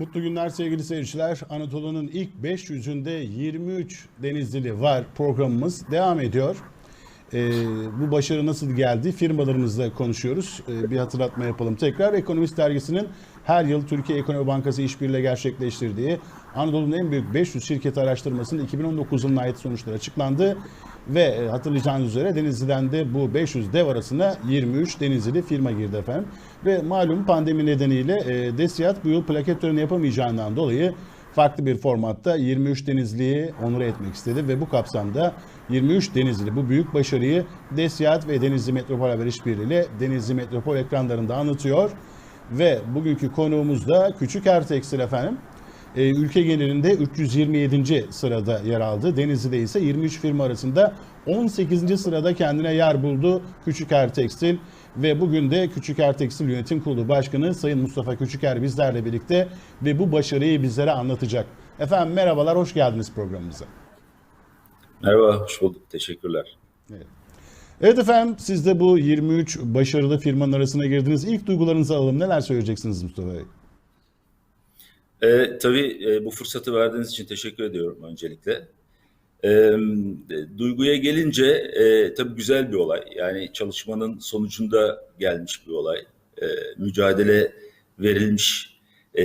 Mutlu günler sevgili seyirciler. Anadolu'nun ilk 500'ünde 23 Denizlili var programımız devam ediyor. Ee, bu başarı nasıl geldi? Firmalarımızla konuşuyoruz. Ee, bir hatırlatma yapalım tekrar. Ekonomist dergisinin her yıl Türkiye Ekonomi Bankası işbirliğiyle gerçekleştirdiği Anadolu'nun en büyük 500 şirket araştırmasının 2019 yılına ait sonuçları açıklandı. Ve e, hatırlayacağınız üzere Denizli'den de bu 500 dev arasına 23 Denizlili firma girdi efendim. Ve malum pandemi nedeniyle e, Desiyat bu yıl plaket töreni yapamayacağından dolayı farklı bir formatta 23 Denizli'yi onur etmek istedi ve bu kapsamda 23 Denizli bu büyük başarıyı Desiyat ve Denizli Metropol Haber İşbirliği ile Denizli Metropol ekranlarında anlatıyor. Ve bugünkü konuğumuz da Küçük Ertekstil efendim. Ee, ülke genelinde 327. sırada yer aldı. Denizli'de ise 23 firma arasında 18. sırada kendine yer buldu Küçük Ertekstil. Ve bugün de Küçük Ertekstil Yönetim Kurulu Başkanı Sayın Mustafa Küçüker bizlerle birlikte ve bu başarıyı bizlere anlatacak. Efendim merhabalar, hoş geldiniz programımıza. Merhaba, hoş bulduk. Teşekkürler. Evet efendim, siz de bu 23 başarılı firmanın arasına girdiniz. İlk duygularınızı alalım. Neler söyleyeceksiniz Mustafa Bey? Ee, tabii e, bu fırsatı verdiğiniz için teşekkür ediyorum öncelikle. Ee, duyguya gelince e, tabii güzel bir olay. Yani çalışmanın sonucunda gelmiş bir olay. Ee, mücadele verilmiş, e,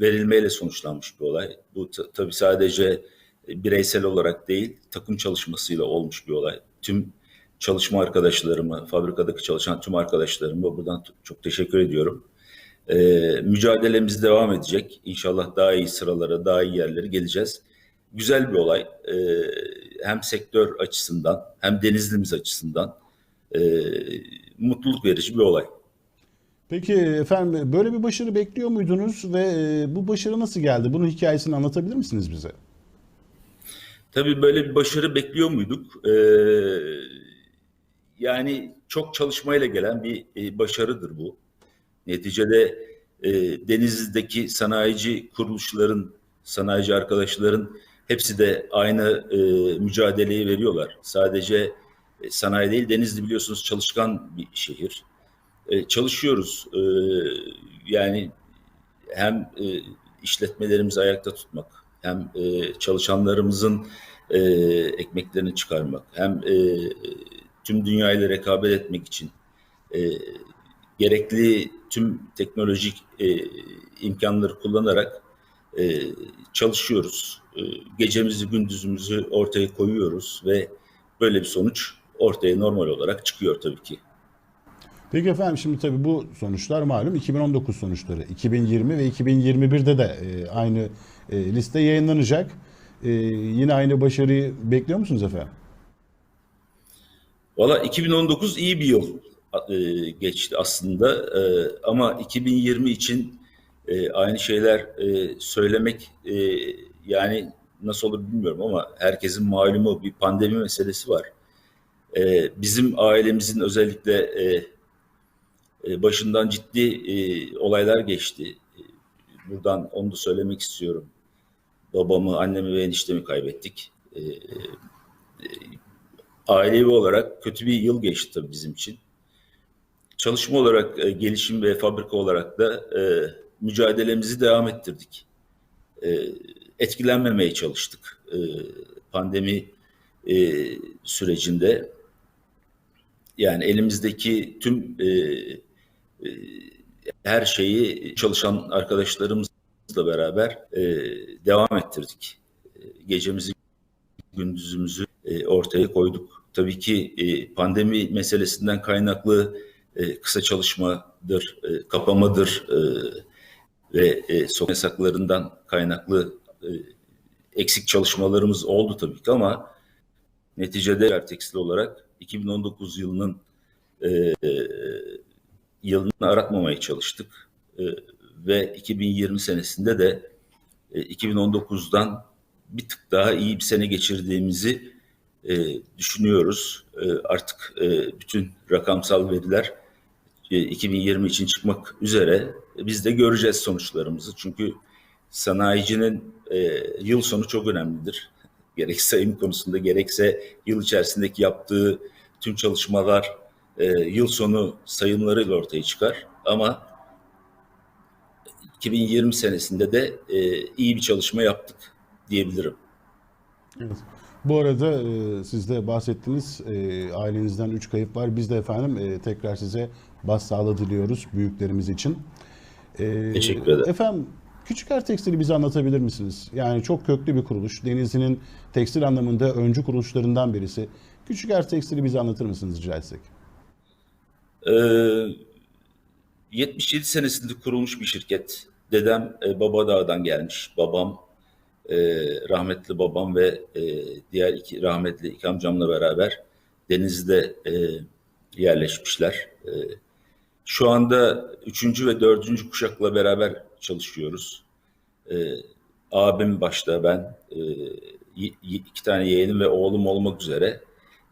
verilmeyle sonuçlanmış bir olay. Bu ta- tabii sadece bireysel olarak değil, takım çalışmasıyla olmuş bir olay. Tüm çalışma arkadaşlarımı, fabrikadaki çalışan tüm arkadaşlarıma buradan çok teşekkür ediyorum. Ee, mücadelemiz devam edecek. İnşallah daha iyi sıralara, daha iyi yerlere geleceğiz. Güzel bir olay. Ee, hem sektör açısından hem Denizlimiz açısından ee, mutluluk verici bir olay. Peki efendim böyle bir başarı bekliyor muydunuz ve e, bu başarı nasıl geldi? Bunun hikayesini anlatabilir misiniz bize? Tabii böyle bir başarı bekliyor muyduk? Ee, yani çok çalışmayla gelen bir e, başarıdır bu. Neticede e, Denizli'deki sanayici kuruluşların, sanayici arkadaşların hepsi de aynı e, mücadeleyi veriyorlar. Sadece e, sanayi değil, Denizli biliyorsunuz çalışkan bir şehir. E, çalışıyoruz. E, yani hem e, işletmelerimizi ayakta tutmak, hem e, çalışanlarımızın e, ekmeklerini çıkarmak, hem e, tüm dünyayla rekabet etmek için e, gerekli tüm teknolojik e, imkanları kullanarak e, çalışıyoruz. E, gecemizi gündüzümüzü ortaya koyuyoruz ve böyle bir sonuç ortaya normal olarak çıkıyor tabii ki. Peki efendim şimdi tabii bu sonuçlar malum 2019 sonuçları. 2020 ve 2021'de de e, aynı e, liste yayınlanacak. E, yine aynı başarıyı bekliyor musunuz efendim? Valla 2019 iyi bir yıl e, geçti aslında E, ama 2020 için e, aynı şeyler söylemek yani nasıl olur bilmiyorum ama herkesin malumu bir pandemi meselesi var. Bizim ailemizin özellikle başından ciddi olaylar geçti. Buradan onu da söylemek istiyorum. Babamı, annemi ve eniştemi kaybettik. Ailevi olarak kötü bir yıl geçti tabii bizim için. Çalışma olarak, e, gelişim ve fabrika olarak da e, mücadelemizi devam ettirdik. E, etkilenmemeye çalıştık e, pandemi e, sürecinde. Yani elimizdeki tüm e, e, her şeyi çalışan arkadaşlarımızla beraber e, devam ettirdik. E, gecemizi gündüzümüzü e, ortaya koyduk. Tabii ki e, pandemi meselesinden kaynaklı e, kısa çalışmadır, e, kapamadır e, ve e, sokak yasaklarından kaynaklı e, eksik çalışmalarımız oldu tabii ki ama neticede tekstil olarak 2019 yılının e, yılını aratmamaya çalıştık E, ve 2020 senesinde de e, 2019'dan bir tık daha iyi bir sene geçirdiğimizi e, düşünüyoruz. E, artık e, bütün rakamsal veriler 2020 için çıkmak üzere. E, Biz de göreceğiz sonuçlarımızı. Çünkü sanayicinin e, yıl sonu çok önemlidir. Gerek sayım konusunda gerekse yıl içerisindeki yaptığı tüm çalışmalar e, yıl sonu sayımlarıyla ortaya çıkar. Ama 2020 senesinde de e, iyi bir çalışma yaptık diyebilirim. Evet. Bu arada e, siz de bahsettiniz e, ailenizden 3 kayıp var. Biz de efendim e, tekrar size başsağlığı diliyoruz büyüklerimiz için. E, Teşekkür ederim. Efendim Küçüker Tekstil'i bize anlatabilir misiniz? Yani çok köklü bir kuruluş. Denizli'nin tekstil anlamında öncü kuruluşlarından birisi. Küçüker Tekstil'i bize anlatır mısınız rica etsek? Ee, 77 senesinde kurulmuş bir şirket. Dedem e, Babadağ'dan gelmiş. Babam, e, rahmetli babam ve e, diğer iki rahmetli iki amcamla beraber Denizli'de e, yerleşmişler. E, şu anda üçüncü ve dördüncü kuşakla beraber çalışıyoruz. E, abim başta ben, e, iki tane yeğenim ve oğlum olmak üzere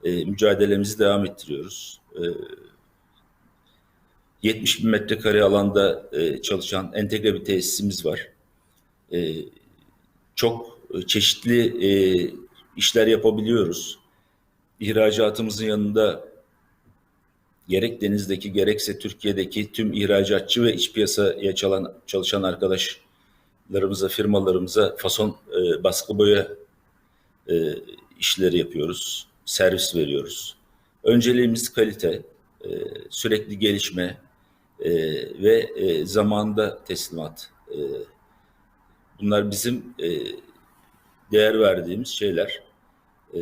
e, mücadelemizi devam ettiriyoruz. E, 70 bin metrekare alanda e, çalışan entegre bir tesisimiz var. E, çok çeşitli e, işler yapabiliyoruz. İhracatımızın yanında gerek denizdeki gerekse Türkiye'deki tüm ihracatçı ve iç piyasaya çalan, çalışan arkadaşlarımıza, firmalarımıza fason e, baskı boya e, işleri yapıyoruz. Servis veriyoruz. Önceliğimiz kalite, e, sürekli gelişme e, ve e, zamanda teslimat. E, bunlar bizim e, değer verdiğimiz şeyler. E,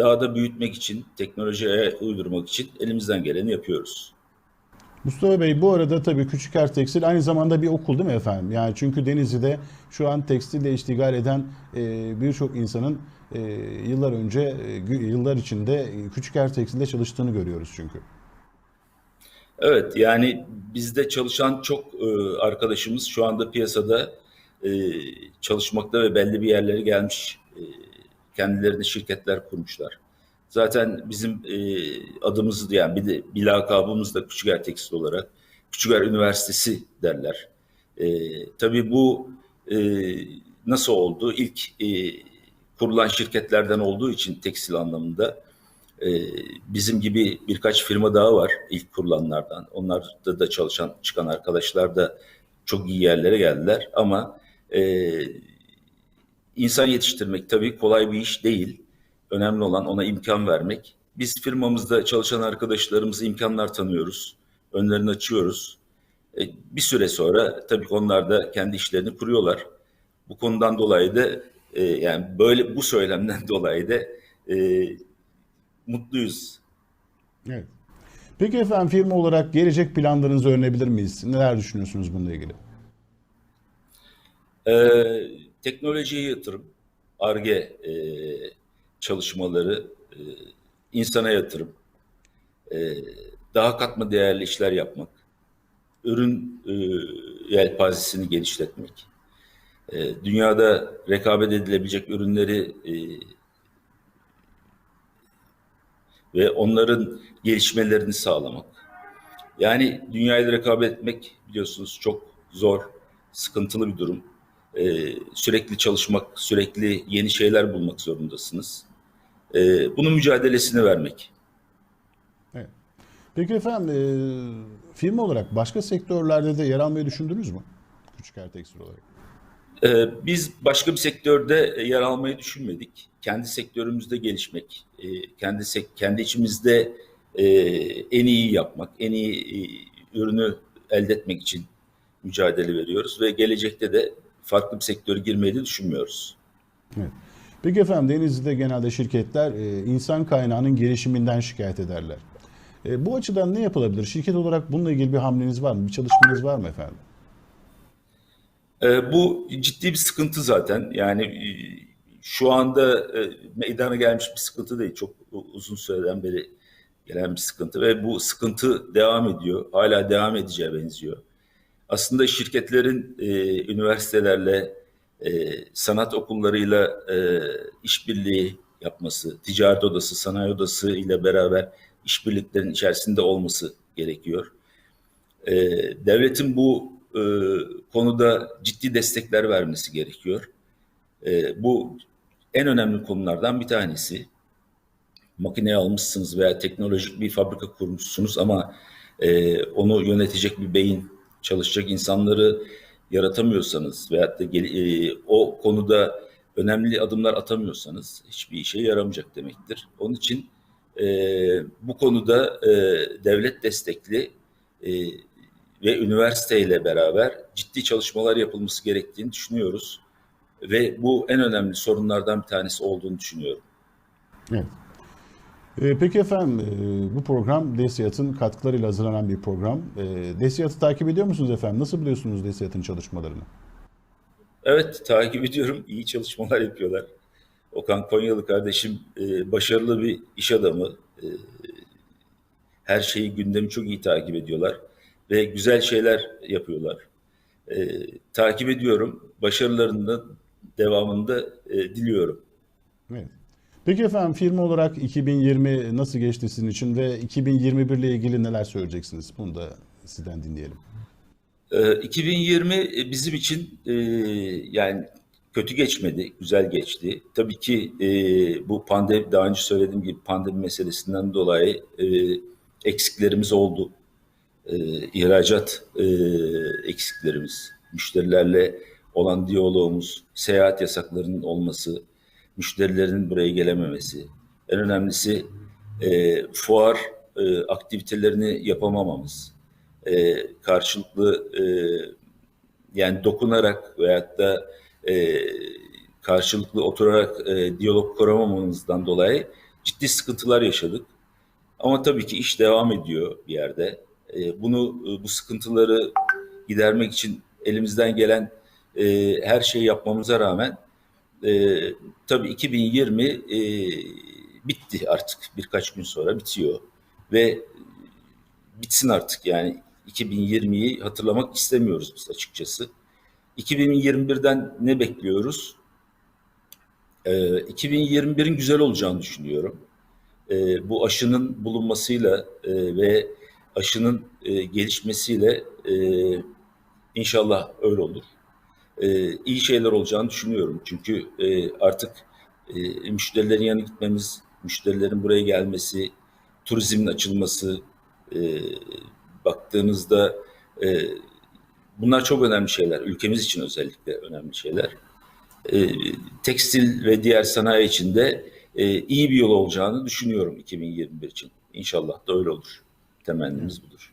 daha da büyütmek için, teknolojiye uydurmak için elimizden geleni yapıyoruz. Mustafa Bey bu arada tabii Küçüker Tekstil aynı zamanda bir okul değil mi efendim? Yani çünkü Denizli'de şu an tekstille iştigal eden e, birçok insanın e, yıllar önce, e, yıllar içinde e, Küçüker Tekstil'de çalıştığını görüyoruz çünkü. Evet yani bizde çalışan çok e, arkadaşımız şu anda piyasada e, çalışmakta ve belli bir yerlere gelmiş. E, kendilerine şirketler kurmuşlar. Zaten bizim e, adımızı yani bir de bir lakabımız da Küçüker Tekstil olarak Küçüker Üniversitesi derler. E, tabii bu e, nasıl oldu? İlk e, kurulan şirketlerden olduğu için tekstil anlamında e, bizim gibi birkaç firma daha var ilk kurulanlardan. Onlarda da çalışan çıkan arkadaşlar da çok iyi yerlere geldiler ama e, insan yetiştirmek tabii kolay bir iş değil. Önemli olan ona imkan vermek. Biz firmamızda çalışan arkadaşlarımıza imkanlar tanıyoruz. Önlerini açıyoruz. E, bir süre sonra tabii onlar da kendi işlerini kuruyorlar. Bu konudan dolayı da e, yani böyle bu söylemden dolayı da e, mutluyuz. Evet. Peki efendim firma olarak gelecek planlarınızı öğrenebilir miyiz? Neler düşünüyorsunuz bununla ilgili? Ee, teknolojiye yatırım, ARGE e, çalışmaları, e, insana yatırım, e, daha katma değerli işler yapmak, ürün e, yelpazesini genişletmek, e, dünyada rekabet edilebilecek ürünleri e, ve onların gelişmelerini sağlamak. Yani dünyayla rekabet etmek biliyorsunuz çok zor, sıkıntılı bir durum. Ee, sürekli çalışmak, sürekli yeni şeyler bulmak zorundasınız. Ee, bunun mücadelesini vermek. Evet. Peki efendim e, firma olarak başka sektörlerde de yer almayı düşündünüz mü? Küçüker Tekstil olarak. Ee, biz başka bir sektörde yer almayı düşünmedik. Kendi sektörümüzde gelişmek, e, kendi kendi içimizde e, en iyi yapmak, en iyi e, ürünü elde etmek için mücadele veriyoruz ve gelecekte de farklı bir sektöre girmeyi de düşünmüyoruz. Evet. Peki efendim Denizli'de genelde şirketler e, insan kaynağının gelişiminden şikayet ederler. E, bu açıdan ne yapılabilir? Şirket olarak bununla ilgili bir hamleniz var mı? Bir çalışmanız var mı efendim? Ee, bu ciddi bir sıkıntı zaten. Yani e, şu anda e, meydana gelmiş bir sıkıntı değil. Çok uzun süreden beri gelen bir sıkıntı ve bu sıkıntı devam ediyor. Hala devam edeceğe benziyor. Aslında şirketlerin e, üniversitelerle, e, sanat okullarıyla e, işbirliği yapması, ticaret odası, sanayi odası ile beraber işbirliklerin içerisinde olması gerekiyor. E, devletin bu e, konuda ciddi destekler vermesi gerekiyor. E, bu en önemli konulardan bir tanesi. Makineye almışsınız veya teknolojik bir fabrika kurmuşsunuz ama e, onu yönetecek bir beyin çalışacak insanları yaratamıyorsanız veyahut da e, o konuda önemli adımlar atamıyorsanız hiçbir işe yaramayacak demektir. Onun için e, bu konuda e, devlet destekli e, ve üniversiteyle beraber ciddi çalışmalar yapılması gerektiğini düşünüyoruz. Ve bu en önemli sorunlardan bir tanesi olduğunu düşünüyorum. Evet. Ee, peki efendim e, bu program DESİAD'ın katkılarıyla hazırlanan bir program. E, DESİAD'ı takip ediyor musunuz efendim? Nasıl buluyorsunuz DESİAD'ın çalışmalarını? Evet, takip ediyorum. İyi çalışmalar yapıyorlar. Okan Konyalı kardeşim e, başarılı bir iş adamı. E, her şeyi, gündemi çok iyi takip ediyorlar. Ve güzel şeyler yapıyorlar. Takip ediyorum. Başarılarının devamında e, diliyorum. Evet. Peki efendim firma olarak 2020 nasıl geçti sizin için ve 2021 ile ilgili neler söyleyeceksiniz? Bunu da sizden dinleyelim. Ee, 2020 bizim için e, yani kötü geçmedi, güzel geçti. Tabii ki e, bu pandemi, daha önce söylediğim gibi pandemi meselesinden dolayı e, eksiklerimiz oldu. E, ihracat e, eksiklerimiz, müşterilerle olan diyalogumuz, seyahat yasaklarının olması, müşterilerin buraya gelememesi, en önemlisi e, fuar e, aktivitelerini yapamamamız e, karşılıklı e, yani dokunarak veyahut da e, karşılıklı oturarak e, diyalog kuramamamızdan dolayı ciddi sıkıntılar yaşadık. Ama tabii ki iş devam ediyor bir yerde. E, bunu bu sıkıntıları gidermek için elimizden gelen e, her şeyi yapmamıza rağmen e, tabii 2020 e, bitti artık birkaç gün sonra bitiyor ve bitsin artık yani 2020'yi hatırlamak istemiyoruz biz açıkçası. 2021'den ne bekliyoruz? Ee, 2021'in güzel olacağını düşünüyorum. Ee, bu aşının bulunmasıyla e, ve aşının e, gelişmesiyle e, inşallah öyle olur. E, iyi şeyler olacağını düşünüyorum. Çünkü e, artık e, müşterilerin yanına gitmemiz, müşterilerin buraya gelmesi, turizmin açılması, e, baktığınızda e, bunlar çok önemli şeyler. Ülkemiz için özellikle önemli şeyler. E, tekstil ve diğer sanayi için de e, iyi bir yol olacağını düşünüyorum 2021 için. İnşallah da öyle olur. Temennimiz budur.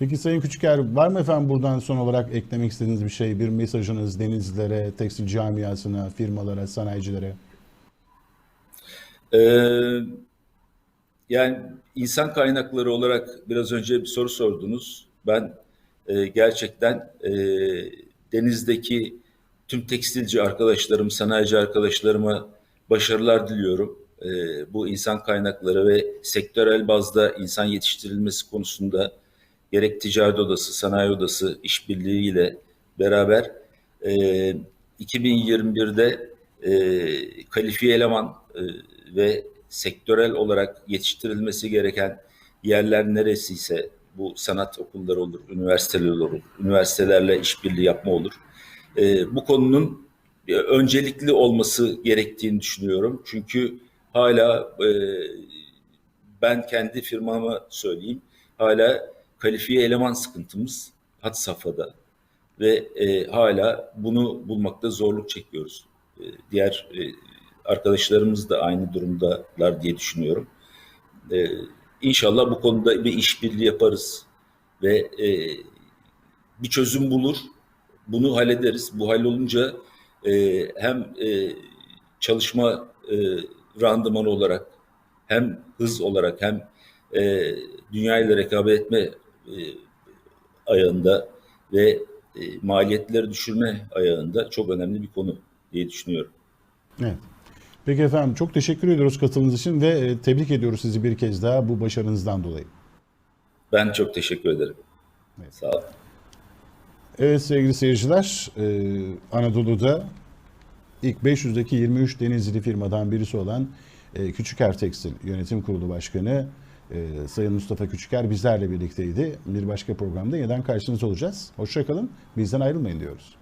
Peki Sayın Küçüker var mı efendim buradan son olarak eklemek istediğiniz bir şey, bir mesajınız denizlilere, tekstil camiasına, firmalara, sanayicilere? Ee, yani insan kaynakları olarak biraz önce bir soru sordunuz. Ben e, gerçekten e, denizdeki tüm tekstilci arkadaşlarım, sanayici arkadaşlarıma başarılar diliyorum. E, bu insan kaynakları ve sektörel bazda insan yetiştirilmesi konusunda gerek ticaret odası, sanayi odası işbirliğiyle beraber e, 2021'de e, kalifiye eleman e, ve sektörel olarak yetiştirilmesi gereken yerler neresiyse bu sanat okulları olur, üniversiteler olur, üniversitelerle işbirliği yapma olur. E, bu konunun öncelikli olması gerektiğini düşünüyorum. Çünkü hala e, ben kendi firmama söyleyeyim, hala kalifiye eleman sıkıntımız had safhada ve e, hala bunu bulmakta zorluk çekiyoruz. E, diğer e, arkadaşlarımız da aynı durumdalar diye düşünüyorum. E, inşallah bu konuda bir işbirliği yaparız ve e, bir çözüm bulur. Bunu hallederiz. Bu hallolunca e, hem e, çalışma e, randımanı olarak hem hız olarak hem e, dünya ile rekabet etme e, ayağında ve e, maliyetleri düşürme ayağında çok önemli bir konu diye düşünüyorum. Evet. Peki efendim çok teşekkür ediyoruz katıldığınız için ve e, tebrik ediyoruz sizi bir kez daha bu başarınızdan dolayı. Ben çok teşekkür ederim. Evet. Sağ olun. Evet sevgili seyirciler, e, Anadolu'da ilk 500'deki 23 denizli firmadan birisi olan e, Küçüker Tekstil Yönetim Kurulu Başkanı e, Sayın Mustafa Küçüker bizlerle birlikteydi. Bir başka programda yeniden karşınızda olacağız. Hoşçakalın, bizden ayrılmayın diyoruz.